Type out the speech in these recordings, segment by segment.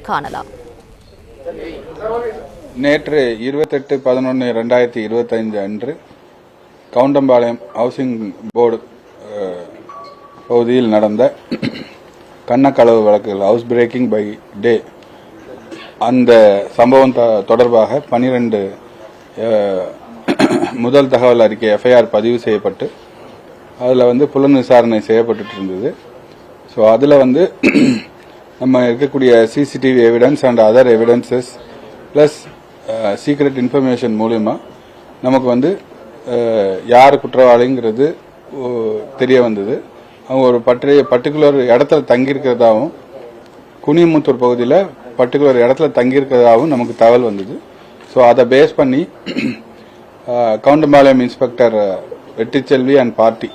காணலாம். நேற்று இருபத்தெட்டு பதினொன்று ரெண்டாயிரத்தி இருபத்தைந்து அன்று கவுண்டம்பாளையம் ஹவுசிங் போர்டு பகுதியில் நடந்த கண்ணக்களவு வழக்குகள் ஹவுஸ் பிரேக்கிங் பை டே அந்த சம்பவம் தொடர்பாக பனிரெண்டு முதல் தகவல் அறிக்கை எஃப்ஐஆர் பதிவு செய்யப்பட்டு அதில் வந்து புலன் விசாரணை செய்யப்பட்டுட்டு இருந்தது. ஸோ அதில் வந்து நம்ம இருக்கக்கூடிய CCTV evidence and other evidences plus secret information மூலிமா நமக்கு வந்து uh, யார் குற்றவாளிங்கிறது தெரிய வந்தது. அவங்க ஒரு பற்றிய பர்டிகுலர் இடத்துல தங்கியிருக்கிறதாகவும் குனியமுத்தூர் பகுதியில் பர்டிகுலர் இடத்துல தங்கியிருக்கிறதாகவும் நமக்கு தகவல் வந்தது. ஸோ அதை பேஸ் பண்ணி uh, Goundampalayam inspector uh, Vettichelvi and party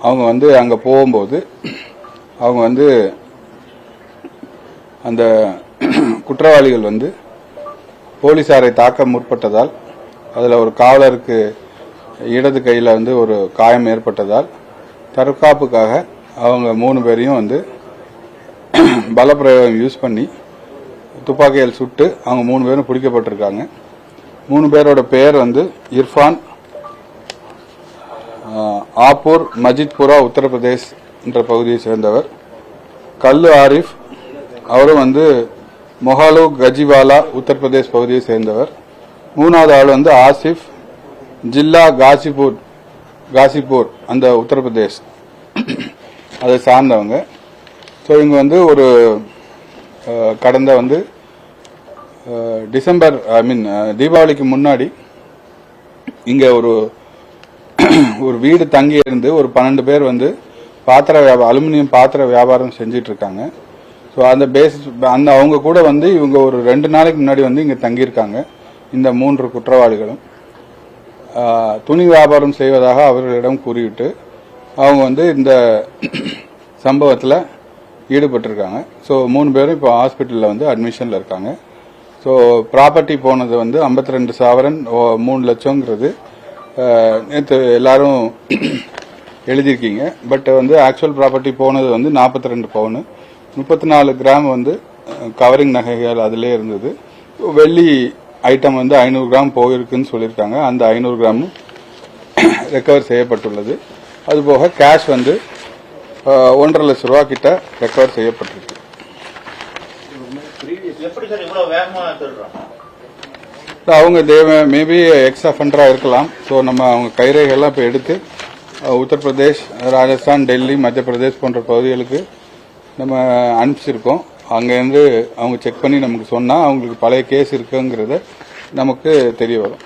அவங்க வந்து அங்கே போகும்போது அவங்க வந்து அந்த குற்றவாளிகள் வந்து போலீசாரை தாக்க முற்பட்டதால் அதில் ஒரு காவலருக்கு இடது கையில் வந்து ஒரு காயம் ஏற்பட்டதால் தற்காப்புக்காக அவங்க மூணு பேரையும் வந்து பலப்பிரயோகம் யூஸ் பண்ணி துப்பாக்கியால் சுட்டு அவங்க மூணு பேரும் பிடிக்கப்பட்டிருக்காங்க. மூணு பேரோட பெயர் வந்து இர்ஃபான் ஆப்பூர் மஜித்புரா உத்தரப்பிரதேஷ் என்ற பகுதியை சேர்ந்தவர். கல்லு ஆரிஃப் அவரும் வந்து மொஹாலு கஜிவாலா உத்தரப்பிரதேஷ் பகுதியை சேர்ந்தவர். மூணாவது ஆள் வந்து ஆசிஃப் ஜில்லா காசிபூர் காசிப்பூர் அந்த உத்தரப்பிரதேஷ். அதை சார்ந்தவங்க. ஸோ இவங்க வந்து ஒரு கடந்த வந்து டிசம்பர் ஐ மீன் தீபாவளிக்கு முன்னாடி இங்கே ஒரு ஒரு வீடு தங்கி இருந்து ஒரு பன்னெண்டு பேர் வந்து பாத்திர வியாபாரம் அலுமினியம் பாத்திர வியாபாரம் செஞ்சிட்டு இருக்காங்க. ஸோ அந்த பேசிஸ் அந்த அவங்க கூட வந்து இவங்க ஒரு ரெண்டு நாளைக்கு முன்னாடி வந்து இங்கே தங்கியிருக்காங்க. இந்த மூன்று குற்றவாளிகளும். துணி வியாபாரம் செய்வதாக அவர்களிடம் கூறிவிட்டு அவங்க வந்து இந்த சம்பவத்தில் ஈடுபட்டிருக்காங்க. ஸோ மூணு பேரும் இப்போ ஹாஸ்பிட்டலில் வந்து அட்மிஷனில் இருக்காங்க. ஸோ ப்ராப்பர்ட்டி போனது வந்து 52 ரெண்டு சாவரன் ஓ- மூணு லட்சங்கிறது நேற்று எல்லாரும் எழுதியிருக்கீங்க. பட் வந்து ஆக்சுவல் ப்ராப்பர்ட்டி போனது வந்து 42 ரெண்டு பவுனு. முப்பத்தி நாலு கிராம் வந்து கவரிங் நகைகள் அதிலே இருந்தது. வெள்ளி ஐட்டம் வந்து ஐநூறு கிராம் போயிருக்குன்னு சொல்லியிருக்காங்க. அந்த ஐநூறு கிராமும் ரெக்கவர் செய்யப்பட்டுள்ளது. அதுபோக கேஷ் வந்து ஒன்றரை லட்ச ரூபா கிட்ட ரெக்கவர் செய்யப்பட்டிருக்கு. அவங்க மேபி எக்ஸ் அஃபண்டரா இருக்கலாம். ஸோ நம்ம அவங்க கைரேகையெல்லாம் இப்போ எடுத்து உத்தரப்பிரதேஷ் ராஜஸ்தான் டெல்லி மத்திய பிரதேஷ் போன்ற பகுதிகளுக்கு நம்ம அனுப்பிச்சிருக்கோம். அங்கேருந்து அவங்க செக் பண்ணி நமக்கு சொன்னால் அவங்களுக்கு பழைய கேஸ் இருக்குங்கிறத நமக்கு தெரிய வரும்.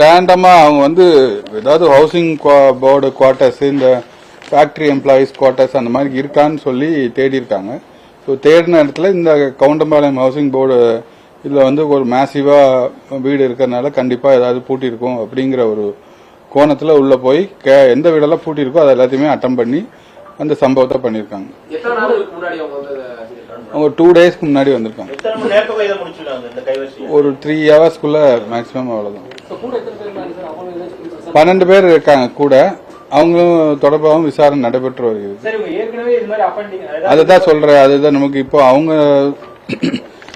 ரேண்டமா அவங்க வந்து ஏதாவது ஹவுசிங் போர்டு குவார்ட்டர்ஸ் இந்த ஃபேக்டரி எம்ப்ளாயீஸ் குவார்ட்டர்ஸ் அந்த மாதிரி இருக்கான்னு சொல்லி தேடி இருக்காங்க ஸோ தேடின இடத்துல இந்த கவுண்டம்பாளையம் ஹவுசிங் போர்டு இதில் வந்து ஒரு மேசிவா வீடு இருக்கிறதுனால கண்டிப்பாக ஏதாவது பூட்டியிருக்கும் அப்படிங்கிற ஒரு கோணத்தில் உள்ள போய் கே- எந்த வீடெல்லாம் பூட்டியிருக்கோ அதை எல்லாத்தையுமே அட்டம் பண்ணி அந்த சம்பவத்தை பண்ணியிருக்காங்க. எத்தனை நாளுக்கு முன்னாடி அவங்க அதை டூ டேஸ்க்கு முன்னாடி வந்திருக்காங்க. ஒரு த்ரீ ஹவர்ஸ்க்குள்ள மேக்ஸிமம் அவ்வளோதான் பன்னெண்டு பேர் இருக்காங்க கூட. அவங்களும் தொடர்பாகவும் விசாரணை நடைபெற்று வருகிறது. அப்பண்டிங் அதுதான் சொல்றேன். அதுதான் நமக்கு இப்போ அவங்க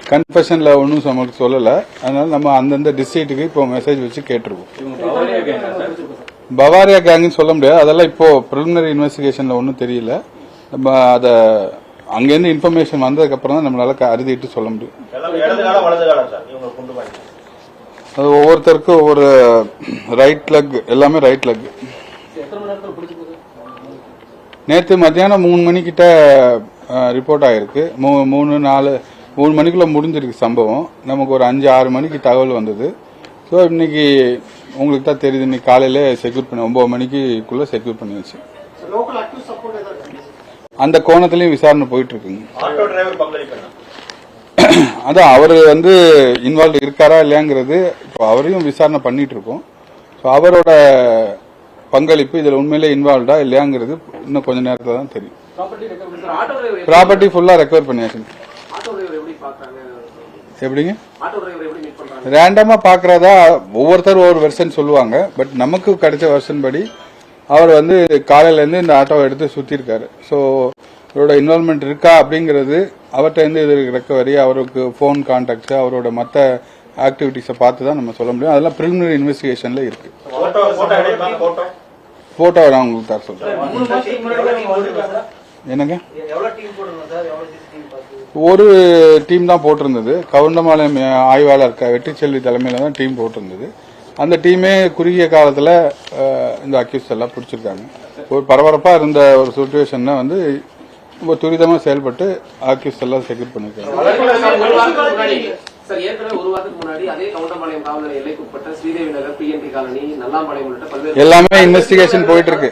கன்ஃபெஷன்ல ஒன்றும் நம்மளுக்கு சொல்லல. அதனால நம்ம அந்தந்த டிஸ்ட்ரிக்ட்டுக்கு இப்போ மெசேஜ் வச்சு கேட்டிருக்கோம். பவாரியா கேங்னு சொல்ல முடியாது. அதெல்லாம் இப்போ ப்ரிலிமினரி இன்வெஸ்டிகேஷன்ல ஒன்றும் தெரியல. நம்ம அதை அங்கேருந்து இன்ஃபர்மேஷன் வந்ததுக்கு அப்புறம் தான் நம்மளால அறுதிட்டு சொல்ல முடியும். அது ஒவ்வொருத்தருக்கும் ஒவ்வொரு ரைட் லெக் எல்லாமே ரைட் லெக் நேற்று மத்தியானம் மூணு மணிக்கிட்ட ரிப்போர்ட் ஆயிருக்கு. மூ- மூணு நாலு மூணு மணிக்குள்ள முடிஞ்சிருக்கு சம்பவம். நமக்கு ஒரு அஞ்சு ஆறு மணிக்கு தகவல் வந்தது. ஸோ இன்னைக்கு உங்களுக்கு தான் தெரியுது இன்னைக்கு காலையில செக்யூர் பண்ணி ஒன்பது மணிக்குள்ள செக்யூர் பண்ணியாச்சு. அந்த கோணத்திலையும் விசாரணை போயிட்டு இருக்குங்க அதான் அவர் வந்து இன்வால்வ் இருக்காரா இல்லையாங்கிறது இப்போ அவரையும் விசாரணை பண்ணிட்டு இருக்கோம் ஸோ அவரோட பங்களிப்பு இதில் உண்மையிலே இன்வால்வ்டா இல்லையாங்கிறது இன்னும் கொஞ்ச நேரத்தில் தான் தெரியும். ப்ராப்பர்ட்டி ஃபுல்லாக ரெக்கவர் பண்ணியாச்சு எப்படிங்க? ஆட்டோ டிரைவர் எப்படி மீட் பண்றாங்க? ரேண்டமா பாக்குறதா ஒவ்வொருத்தர் ஒவ்வொரு வெர்ஷன் சொல்லுவாங்க. பட் நமக்கு கிடைச்ச வெர்ஷன் படி அவர் வந்து காலையில இருந்து இந்த ஆட்டோவை எடுத்து சுத்திருக்காரு. ஸோ அவரோட இன்வால்மெண்ட் இருக்கா அப்படிங்கிறது அவர்கிட்ட இருந்து இது ரெக்கவரி அவருக்கு ஃபோன் கான்டாக்ட்ஸ் அவரோட மற்ற ஆக்டிவிட்டிஸை பார்த்து தான் நம்ம சொல்ல முடியும். அதெல்லாம் ப்ரிலிமினரி இன்வெஸ்டிகேஷன்ல இருக்கு. போட்டோ போட்டோ எடுப்பாங்க போட்டோ போட்டோ நான் உங்களுக்கு தர வந்திருக்காங்க. என்னங்க? ஒரு டீம் தான் போட்டிருந்தது. கவுண்டமாலயம் ஆய்வாளர் வெற்றிச்செல்வி தலைமையில் தான் டீம் போட்டிருந்தது. அந்த டீமே குறுகிய காலத்தில் இந்த அக்யூஸ் எல்லாம் பிடிச்சிருக்காங்க. ஒரு பரபரப்பாக இருந்த ஒரு சுச்சுவேஷன் வந்து ரொம்ப துரிதமாக செயல்பட்டு அக்யூஸ் எல்லாம் செக்யூர் பண்ணிருக்காங்க. சார், ஏற்கனவே ஒரு வாரத்துக்கு முன்னாடி அதே கவுண்டம்பாளையம் காவல் நிலைய எல்லைக்கு உட்பட்ட ஸ்ரீதேவி நகர் பிஎன்டி காலனி நல்லாம்பாளையம் உள்ளிட்ட பல்வேறு எல்லாமே இன்வெஸ்டிகேஷன் போயிட்டு இருக்கு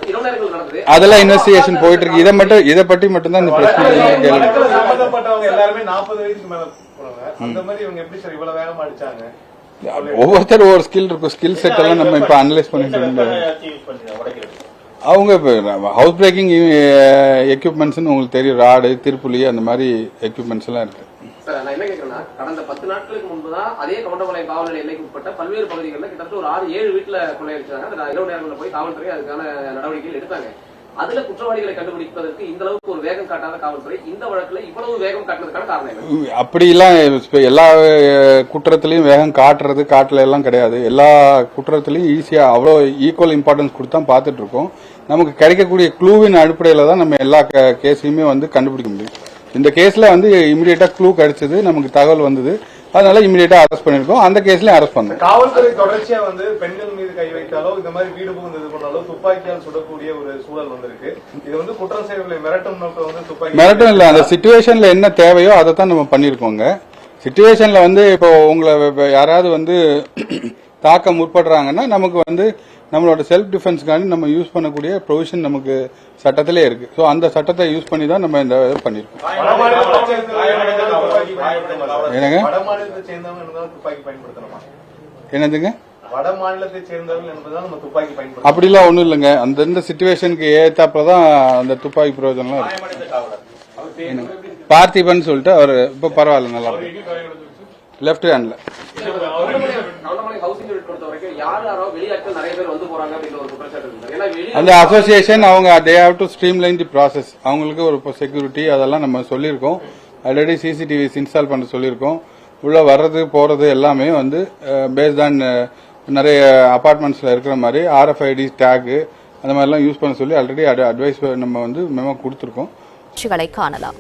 அதெல்லாம் இன்வெஸ்டிகேஷன் போயிட்டு இருக்கு இதை மட்டும் இதை பற்றி மட்டும் தான் இந்த வழக்குல சம்பந்தப்பட்டவங்க எல்லாருமே நாற்பது வயசுக்கு மேல போனவங்க. அந்த மாதிரி இவங்க எப்படி சார் இவ்வளவு வேகமா அடிச்சாங்க? ஒவ்வொருத்தர் ஒரு ஸ்கில் இருக்கும் ஸ்கில் செட் எல்லாம் நம்ம இப்ப அனலைஸ் பண்ணிட்டு உடைக்கிறது. அவங்க ஹவுஸ் பிரேக்கிங் எக்யூப்மெண்ட்ஸ்னு உங்களுக்கு தெரியும். ராடு திருப்புலி அந்த மாதிரி எக்யூப்மெண்ட்ஸ் எல்லாம் இருக்கு சார் நான் என்ன கேட்கறேன்னா கடந்த பத்து நாட்களுக்கு முன்பு தான் அதே கவுண்டபாளையம் காவல் நிலைய எல்லைக்கு உட்பட்ட பல்வேறு பகுதிகளில் கிட்டத்தட்ட ஒரு ஆறு ஏழு வீட்டுல கொள்ளையடிச்சாங்க அந்த இரவு நேரங்களில் போய் காவல்துறை அதுக்கான நடவடிக்கைகள் எடுத்தாங்க. அதுல குற்றவாளிகளை கண்டுபிடிப்பதற்கு இந்த அளவுக்கு ஒரு வேகம் காட்டாத காவல்துறை இந்த வழக்குல இவ்வளவு வேகம் காட்டுறதுக்கான காரணம் என்ன? அப்படிலாம் எல்லா குற்றத்திலையும் வேகம் காட்டுறது காட்டல எல்லாம் கிடையாது. எல்லா குற்றத்திலையும் ஈஸியா அவ்வளோ ஈக்குவல் இம்பார்ட்டன்ஸ் கொடுத்தா தான் பார்த்துட்டு இருக்கோம். நமக்கு கிடைக்கக்கூடிய க்ளூவின் அடிப்படையில தான் நம்ம எல்லா கேஸையுமே வந்து கண்டுபிடிக்க முடியும். இந்த கேஸ்ல வந்து இமிடியேட்டா க்ளூ கிடைச்சது நமக்கு தகவல் வந்தது. அதனால இமிடியேட்டா அரெஸ்ட் பண்ணிருக்கோம். அந்த கேஸ்லயும் அரெஸ்ட் பண்ணோம். காவல்துறை தொடர்ச்சியா வந்து பெண்கள் மீது கை வைத்தாலோ இந்த மாதிரி வீடு இது பண்ணாலோ துப்பாக்கியால் சுடக்கூடிய ஒரு சூழல் வந்திருக்கு. இது வந்து குற்றம் செய்யவில்லை மிரட்டும் நோக்கம் வந்து துப்பாக்கி மிரட்டும் இல்ல. அந்த சுச்சுவேஷன்ல என்ன தேவையோ அதை தான் நம்ம பண்ணிருக்கோங்க சுச்சுவேஷன்ல வந்து இப்போ உங்களை யாராவது வந்து தாக்க முற்படுறாங்கன்னா நமக்கு வந்து நம்மளோட செல்ஃப் டிஃபென்ஸ்க்காண்டி நம்ம யூஸ் பண்ணக்கூடிய ப்ரொவிஷன் நமக்கு சட்டத்திலே இருக்கு. ஸோ அந்த சட்டத்தை யூஸ் பண்ணி தான் நம்ம இந்த இதை பயன்படுத்தணுமா? என்னங்க? என்னதுங்க? அப்படிலாம் ஒண்ணும் இல்லைங்க. அந்தந்த சுச்சுவேஷனுக்கு ஏத்தாப்புல தான் அந்த துப்பாக்கி பிரயோஜனம்லாம் இருக்கு. பார்த்திபன் சொல்லிட்டு அவர் இப்போ பரவாயில்ல நல்லா லெஃப்ட் ஹேண்ட்ல அந்த அசோசியேஷன் அவங்க they have to streamline the process அவங்களுக்கு ஒரு செக்யூரிட்டி அதெல்லாம் நம்ம சொல்லியிருக்கோம். ஆல்ரெடி சிசிடிவிஸ் இன்ஸ்டால் பண்ண சொல்லியிருக்கோம். உள்ள வர்றது போறது எல்லாமே வந்து பேஸ்ட் ஆன் நிறைய அபார்ட்மெண்ட்ஸ்ல இருக்கிற மாதிரி ஆர்எஃப்ஐடி டேக் அந்த மாதிரிலாம் யூஸ் பண்ண சொல்லி ஆல்ரெடி அட்வைஸ் நம்ம வந்து மெமோ கொடுத்துருக்கோம். காணலாம்.